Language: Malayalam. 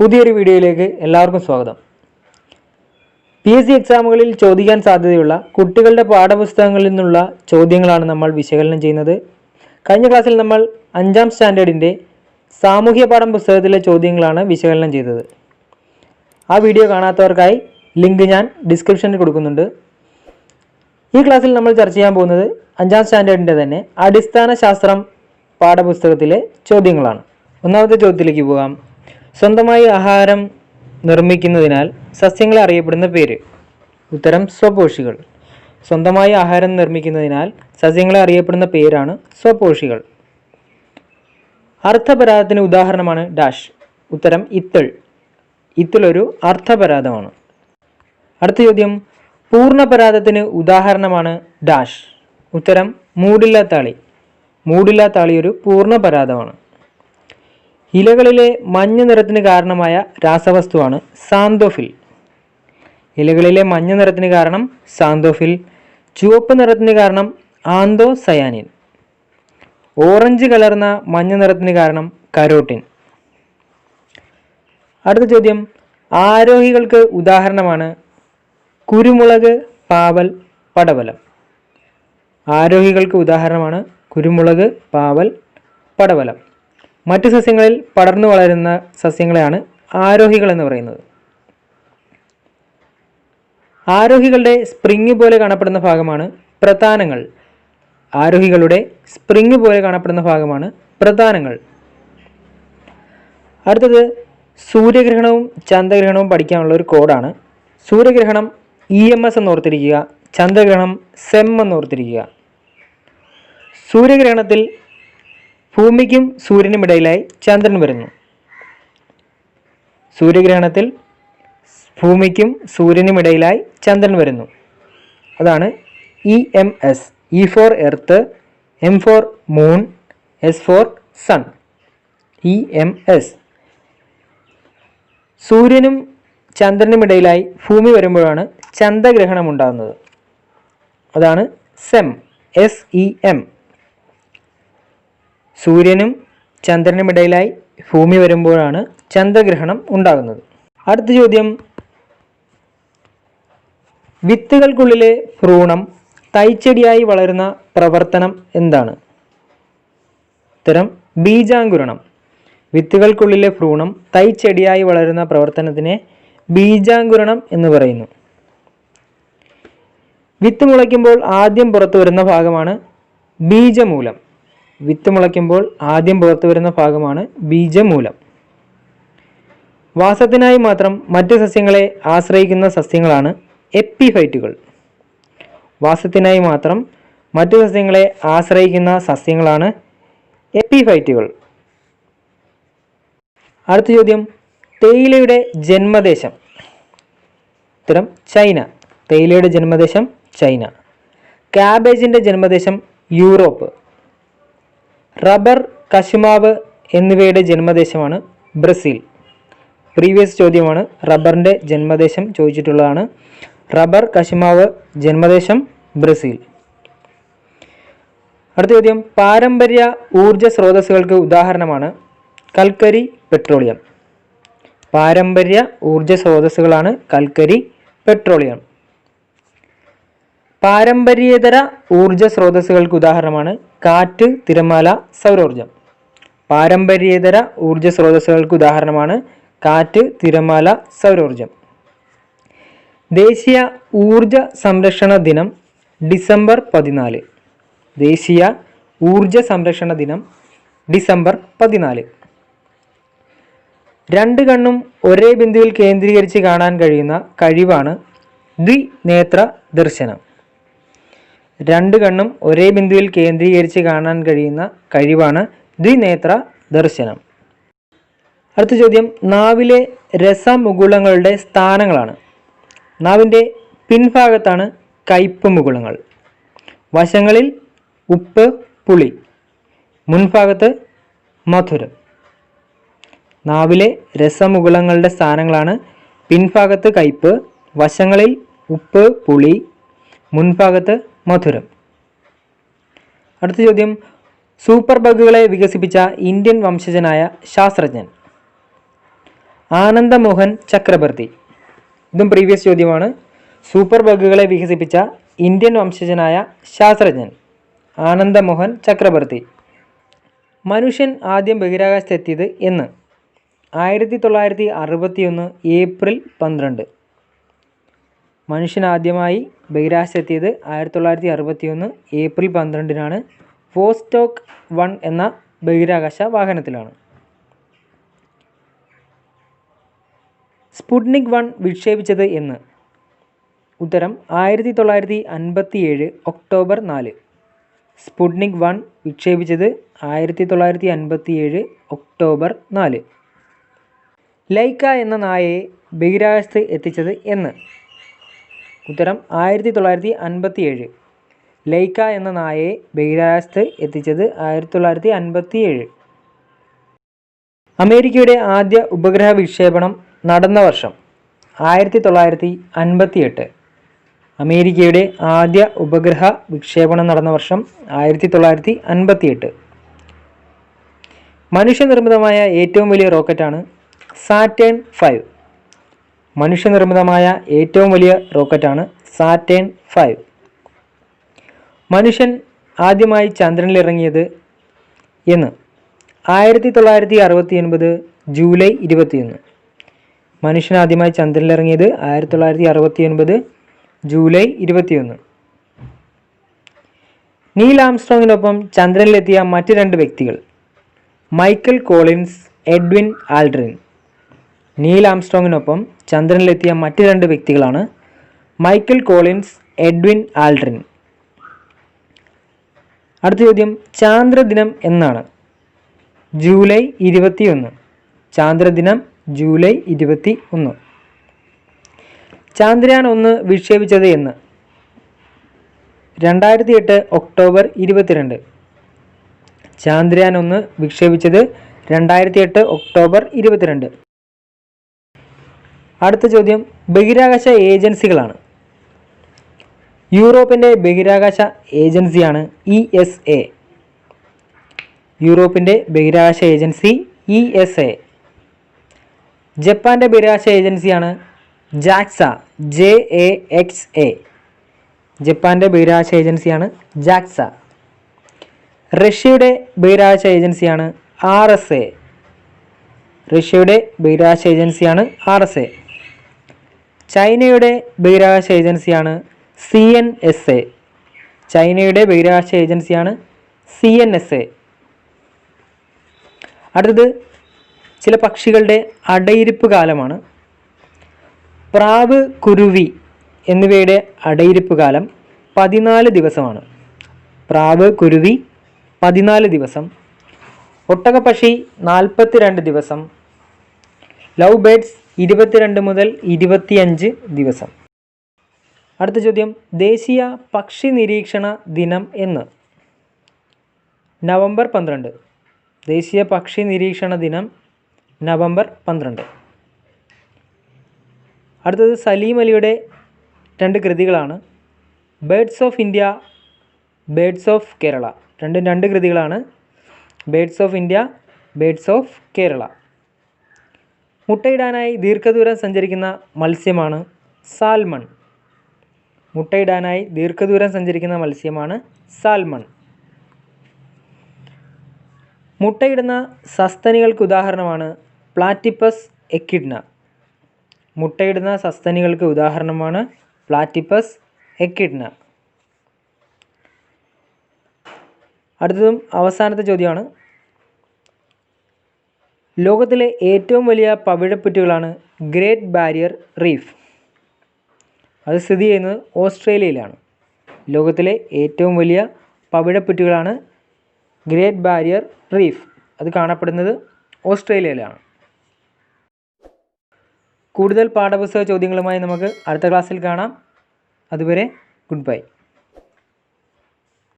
പുതിയൊരു വീഡിയോയിലേക്ക് എല്ലാവർക്കും സ്വാഗതം. പി എസ് സി എക്സാമുകളിൽ ചോദിക്കാൻ സാധ്യതയുള്ള കുട്ടികളുടെ പാഠപുസ്തകങ്ങളിൽ നിന്നുള്ള ചോദ്യങ്ങളാണ് നമ്മൾ വിശകലനം ചെയ്യുന്നത്. കഴിഞ്ഞ ക്ലാസ്സിൽ നമ്മൾ അഞ്ചാം സ്റ്റാൻഡേർഡിന്റെ സാമൂഹ്യ പാഠം പുസ്തകത്തിലെ ചോദ്യങ്ങളാണ് വിശകലനം ചെയ്തത്. ആ വീഡിയോ കാണാത്തവർക്കായി ലിങ്ക് ഞാൻ ഡിസ്ക്രിപ്ഷനിൽ കൊടുക്കുന്നുണ്ട്. ഈ ക്ലാസ്സിൽ നമ്മൾ ചർച്ച ചെയ്യാൻ പോകുന്നത് അഞ്ചാം സ്റ്റാൻഡേർഡിന്റെ തന്നെ അടിസ്ഥാന ശാസ്ത്രം പാഠപുസ്തകത്തിലെ ചോദ്യങ്ങളാണ്. ഒന്നാമത്തെ ചോദ്യത്തിലേക്ക് പോകാം. സ്വന്തമായി ആഹാരം നിർമ്മിക്കുന്നതിനാൽ സസ്യങ്ങളെ അറിയപ്പെടുന്ന പേര്. ഉത്തരം സ്വപോഷികൾ. സ്വന്തമായി ആഹാരം നിർമ്മിക്കുന്നതിനാൽ സസ്യങ്ങളെ അറിയപ്പെടുന്ന പേരാണ് സ്വപോഷികൾ. അർത്ഥപരാധത്തിന് ഉദാഹരണമാണ് ഡാഷ്. ഉത്തരം ഇത്തൾ. ഇത്തൾ ഒരു അർത്ഥപരാധമാണ് അടുത്ത ചോദ്യം പൂർണപരാധത്തിന് ഉദാഹരണമാണ് ഡാഷ്. ഉത്തരം മൂടില്ലാത്താളി മൂടില്ലാത്താളി ഒരു പൂർണപരാധമാണ് ഇലകളിലെ മഞ്ഞ നിറത്തിന് കാരണമായ രാസവസ്തുവാണ് സാന്തോഫിൽ. ഇലകളിലെ മഞ്ഞ നിറത്തിന് കാരണം സാന്തോഫിൽ ചുവപ്പ് നിറത്തിന് കാരണം ആന്തോസയാനിൻ. ഓറഞ്ച് കലർന്ന മഞ്ഞ നിറത്തിന് കാരണം കരോട്ടിൻ. അടുത്ത ചോദ്യം ആരോഹികൾക്ക് ഉദാഹരണമാണ് കുരുമുളക് പാവൽ പടവലം. ആരോഹികൾക്ക് ഉദാഹരണമാണ് കുരുമുളക് പാവൽ പടവലം. മറ്റ് സസ്യങ്ങളിൽ പടർന്നു വളരുന്ന സസ്യങ്ങളെയാണ് ആരോഹികൾ എന്ന് പറയുന്നത്. ആരോഹികളുടെ സ്പ്രിങ് പോലെ കാണപ്പെടുന്ന ഭാഗമാണ് പ്രധാനങ്ങൾ. ആരോഹികളുടെ സ്പ്രിങ് പോലെ കാണപ്പെടുന്ന ഭാഗമാണ് പ്രധാനങ്ങൾ. അടുത്തത് സൂര്യഗ്രഹണവും ചന്ദ്രഗ്രഹണവും പഠിക്കാനുള്ള ഒരു കോഡാണ്. സൂര്യഗ്രഹണം ഇ എം എസ് എന്ന് ഓർത്തിരിക്കുക ചന്ദ്രഗ്രഹണം സെം എന്ന് ഓർത്തിരിക്കുക സൂര്യഗ്രഹണത്തിൽ ഭൂമിക്കും സൂര്യനും ഇടയിലായി ചന്ദ്രൻ വരുന്നു. സൂര്യഗ്രഹണത്തിൽ ഭൂമിക്കും സൂര്യനും ഇടയിലായി ചന്ദ്രൻ വരുന്നു. അതാണ് E M S E for earth M for moon S for sun E M S സൂര്യനും ചന്ദ്രനും ഇടയിലായി ഭൂമി വരുമ്പോഴാണ് ചന്ദ്രഗ്രഹണം ഉണ്ടാകുന്നത്. അതാണ് സെം എസ് ഇ എം സൂര്യനും ചന്ദ്രനും ഇടയിലായി ഭൂമി വരുമ്പോഴാണ് ചന്ദ്രഗ്രഹണം ഉണ്ടാകുന്നത്. അടുത്ത ചോദ്യം. വിത്തുകൾക്കുള്ളിലെ ഭ്രൂണം തൈച്ചെടിയായി വളരുന്ന പ്രവർത്തനം എന്താണ്? ഉത്തരം ബീജാങ്കുരണം. വിത്തുകൾക്കുള്ളിലെ ഭ്രൂണം തൈച്ചെടിയായി വളരുന്ന പ്രവർത്തനത്തിനെ ബീജാങ്കുരണം എന്ന് പറയുന്നു. വിത്ത് മുളയ്ക്കുമ്പോൾ ആദ്യം പുറത്തു വരുന്ന ഭാഗമാണ് ബീജമൂലം. വിത്ത് മുളയ്ക്കുമ്പോൾ ആദ്യം പുറത്തു വരുന്ന ഭാഗമാണ് ബീജമൂലം. വാസത്തിനായി മാത്രം മറ്റ് സസ്യങ്ങളെ ആശ്രയിക്കുന്ന സസ്യങ്ങളാണ് എപ്പിഫൈറ്റുകൾ. വാസത്തിനായി മാത്രം മറ്റ് സസ്യങ്ങളെ ആശ്രയിക്കുന്ന സസ്യങ്ങളാണ് എപ്പിഫൈറ്റുകൾ. അടുത്ത ചോദ്യം തേയിലയുടെ ജന്മദേശം. ഉത്തരം ചൈന. തേയിലയുടെ ജന്മദേശം ചൈന. കാബേജിന്റെ ജന്മദേശം യൂറോപ്പ്. റബ്ബർ കശുമാവ് എന്നിവയുടെ ജന്മദേശമാണ് ബ്രസീൽ. പ്രീവിയസ് ചോദ്യമാണ് റബ്ബറിന്റെ ജന്മദേശം ചോദിച്ചിട്ടുള്ളതാണ്. റബ്ബർ കശുമാവ് ജന്മദേശം ബ്രസീൽ. അടുത്ത ചോദ്യം പാരമ്പര്യ ഊർജ സ്രോതസ്സുകൾക്ക് ഉദാഹരണമാണ് കൽക്കരി പെട്രോളിയം. പാരമ്പര്യ ഊർജ സ്രോതസ്സുകളാണ് കൽക്കരി പെട്രോളിയം. പാരമ്പര്യേതര ഊർജ സ്രോതസ്സുകൾക്ക് ഉദാഹരണമാണ് കാറ്റ് തിരമാല സൗരോർജം. പാരമ്പര്യേതര ഊർജ സ്രോതസ്സുകൾക്ക് ഉദാഹരണമാണ് കാറ്റ് തിരമാല സൗരോർജം. ദേശീയ ഊർജ സംരക്ഷണ ദിനം ഡിസംബർ പതിനാല്. ദേശീയ ഊർജ സംരക്ഷണ ദിനം ഡിസംബർ പതിനാല്. രണ്ട് കണ്ണും ഒരേ ബിന്ദുവിൽ കേന്ദ്രീകരിച്ച് കാണാൻ കഴിയുന്ന കഴിവാണ് ദ്വിനേത്ര ദർശനം. രണ്ട് കണ്ണും ഒരേ ബിന്ദുവിൽ കേന്ദ്രീകരിച്ച് കാണാൻ കഴിയുന്ന കഴിവാണ് ദ്വിനേത്ര ദർശനം. അടുത്ത ചോദ്യം നാവിലെ രസമുകുളങ്ങളുടെ സ്ഥാനങ്ങളാണ്. നാവിന്റെ പിൻഭാഗത്താണ് കയ്പ് മുകുളങ്ങൾ വശങ്ങളിൽ ഉപ്പ് പുളി. മുൻഭാഗത്ത് മധുരം. നാവിലെ രസമുകുളങ്ങളുടെ സ്ഥാനങ്ങളാണ് പിൻഭാഗത്ത് കയ്പ് വശങ്ങളിൽ ഉപ്പ് പുളി. മുൻഭാഗത്ത് മധുരം. അടുത്ത ചോദ്യം. സൂപ്പർ ബഗുകളെ വികസിപ്പിച്ച ഇന്ത്യൻ വംശജനായ ശാസ്ത്രജ്ഞൻ. ആനന്ദമോഹൻ ചക്രവർത്തി ഇതും പ്രീവിയസ് ചോദ്യമാണ്. സൂപ്പർ ബഗുകളെ വികസിപ്പിച്ച ഇന്ത്യൻ വംശജനായ ശാസ്ത്രജ്ഞൻ ആനന്ദമോഹൻ ചക്രവർത്തി മനുഷ്യൻ ആദ്യം ബഹിരാകാശത്തെത്തിയത് എന്ന്. ആയിരത്തി തൊള്ളായിരത്തി അറുപത്തിയൊന്ന് ഏപ്രിൽ പന്ത്രണ്ട്. മനുഷ്യൻ ആദ്യമായി ബഹിരാകാശത്തെത്തിയത് ആയിരത്തി തൊള്ളായിരത്തി അറുപത്തി ഒന്ന് ഏപ്രിൽ പന്ത്രണ്ടിനാണ് വോസ്റ്റോക്ക് വൺ എന്ന ബഹിരാകാശ വാഹനത്തിലാണ്. സ്പുട്നിക് വൺ വിക്ഷേപിച്ചത് എന്ന്. ഉത്തരം ആയിരത്തി തൊള്ളായിരത്തി അൻപത്തി ഏഴ് ഒക്ടോബർ നാല്. സ്പുട്നിക് വൺ വിക്ഷേപിച്ചത് ആയിരത്തി തൊള്ളായിരത്തി അൻപത്തി ഏഴ് ഒക്ടോബർ നാല്. ലൈക്ക എന്ന നായയെ ബഹിരാകാശത്ത് എത്തിച്ചത് എന്ന്. ഉത്തരം ആയിരത്തി തൊള്ളായിരത്തി അൻപത്തി ഏഴ് ലൈക്ക എന്ന നായയെ ബഹിരാകാശത്ത് എത്തിച്ചത് ആയിരത്തി തൊള്ളായിരത്തി അൻപത്തി ഏഴ് അമേരിക്കയുടെ ആദ്യ ഉപഗ്രഹ വിക്ഷേപണം നടന്ന വർഷം ആയിരത്തി തൊള്ളായിരത്തി അൻപത്തി എട്ട് അമേരിക്കയുടെ ആദ്യ ഉപഗ്രഹ വിക്ഷേപണം നടന്ന വർഷം ആയിരത്തി തൊള്ളായിരത്തി അൻപത്തി എട്ട് മനുഷ്യനിർമ്മിതമായ ഏറ്റവും വലിയ റോക്കറ്റാണ് സാറ്റേൺ ഫൈവ്. മനുഷ്യനിർമ്മിതമായ ഏറ്റവും വലിയ റോക്കറ്റാണ് സാറ്റേൺ ഫൈവ്. മനുഷ്യൻ ആദ്യമായി ചന്ദ്രനിലിറങ്ങിയത് എന്ന്. ആയിരത്തി തൊള്ളായിരത്തി അറുപത്തി ഒൻപത് ജൂലൈ ഇരുപത്തിയൊന്ന്. മനുഷ്യൻ ആദ്യമായി ചന്ദ്രനിലിറങ്ങിയത് ആയിരത്തി തൊള്ളായിരത്തി അറുപത്തി ഒൻപത് ജൂലൈ ഇരുപത്തിയൊന്ന്. നീൽ ആംസ്ട്രോങ്ങിനൊപ്പം ചന്ദ്രനിലെത്തിയ മറ്റ് രണ്ട് വ്യക്തികൾ. Michael Collins Edwin Aldrin. Neil ആംസ്ട്രോങ്ങിനൊപ്പം ചന്ദ്രനിലെത്തിയ മറ്റ് രണ്ട് വ്യക്തികളാണ് മൈക്കിൾ കോളിൻസ് എഡ്വിൻ ആൽഡ്രിൻ. അടുത്ത ചോദ്യം ചാന്ദ്രദിനം എന്നാണ്. ജൂലൈ ഇരുപത്തിയൊന്ന്. ചാന്ദ്രദിനം ജൂലൈ ഇരുപത്തി ഒന്ന് ചാന്ദ്രയാൻ ഒന്ന് വിക്ഷേപിച്ചത് എന്ന്. രണ്ടായിരത്തി എട്ട് ഒക്ടോബർ ഇരുപത്തിരണ്ട്. ചാന്ദ്രയാൻ ഒന്ന് വിക്ഷേപിച്ചത് രണ്ടായിരത്തി എട്ട് ഒക്ടോബർ ഇരുപത്തിരണ്ട്. അടുത്ത ചോദ്യം ബഹിരാകാശ ഏജൻസികളാണ്. യൂറോപ്പിന്റെ ബഹിരാകാശ ഏജൻസിയാണ് ഇ എസ് എ. യൂറോപ്പിന്റെ ബഹിരാകാശ ഏജൻസി ഇ എസ് എ. ജപ്പാന്റെ ബഹിരാകാശ ഏജൻസിയാണ് JAXA J A X A. ജപ്പാന്റെ ബഹിരാകാശ ഏജൻസിയാണ് ജാക്സ. റഷ്യയുടെ ബഹിരാകാശ ഏജൻസിയാണ് ആർ എസ് എ. റഷ്യയുടെ ബഹിരാകാശ ഏജൻസിയാണ് ആർ എസ് എ. ചൈനയുടെ ബഹിരാകാശ ഏജൻസിയാണ് സി എൻ എസ് എ. ചൈനയുടെ ബഹിരാകാശ ഏജൻസിയാണ് സി എൻ എസ് എ. അടുത്തത് ചില പക്ഷികളുടെ അടയിരിപ്പ് കാലമാണ്. പ്രാവ് കുരുവി എന്നിവയുടെ അടയിരിപ്പ് കാലം പതിനാല് ദിവസമാണ്. പ്രാവ് കുരുവി പതിനാല് ദിവസം. ഒട്ടകപ്പക്ഷി നാൽപ്പത്തിരണ്ട് ദിവസം. ലവ് ബേഡ്സ് ഇരുപത്തിരണ്ട് മുതൽ ഇരുപത്തിയഞ്ച് ദിവസം. അടുത്ത ചോദ്യം ദേശീയ പക്ഷി നിരീക്ഷണ ദിനം എന്ന്. നവംബർ പന്ത്രണ്ട്. ദേശീയ പക്ഷി നിരീക്ഷണ ദിനം നവംബർ പന്ത്രണ്ട്. അടുത്തത് സലീം അലിയുടെ രണ്ട് കൃതികളാണ്. Birds of India birds of Kerala. രണ്ടും രണ്ട് കൃതികളാണ്. Birds of India birds of Kerala. മുട്ടയിടാനായി ദീർഘദൂരം സഞ്ചരിക്കുന്ന മത്സ്യമാണ് സാൽമൺ. മുട്ടയിടാനായി ദീർഘദൂരം സഞ്ചരിക്കുന്ന മത്സ്യമാണ് സാൽമൺ. മുട്ടയിടുന്ന സസ്തനികൾക്ക് ഉദാഹരണമാണ് പ്ലാറ്റിപ്പസ് എക്കിഡ്ന. മുട്ടയിടുന്ന സസ്തനികൾക്ക് ഉദാഹരണമാണ് പ്ലാറ്റിപ്പസ് എക്കിഡ്ന. അടുത്തതും അവസാനത്തെ ചോദ്യമാണ് ലോകത്തിലെ ഏറ്റവും വലിയ പവിഴപ്പുറ്റുകളാണ് ഗ്രേറ്റ് ബാരിയർ റീഫ്. അത് സ്ഥിതി ചെയ്യുന്നത് ഓസ്ട്രേലിയയിലാണ്. ലോകത്തിലെ ഏറ്റവും വലിയ പവിഴപ്പുറ്റുകളാണ് ഗ്രേറ്റ് ബാരിയർ റീഫ്. അത് കാണപ്പെടുന്നത് ഓസ്ട്രേലിയയിലാണ്. കൂടുതൽ പാഠപുസ്തക ചോദ്യങ്ങളുമായി നമുക്ക് അടുത്ത ക്ലാസ്സിൽ കാണാം. അതുവരെ ഗുഡ് ബൈ.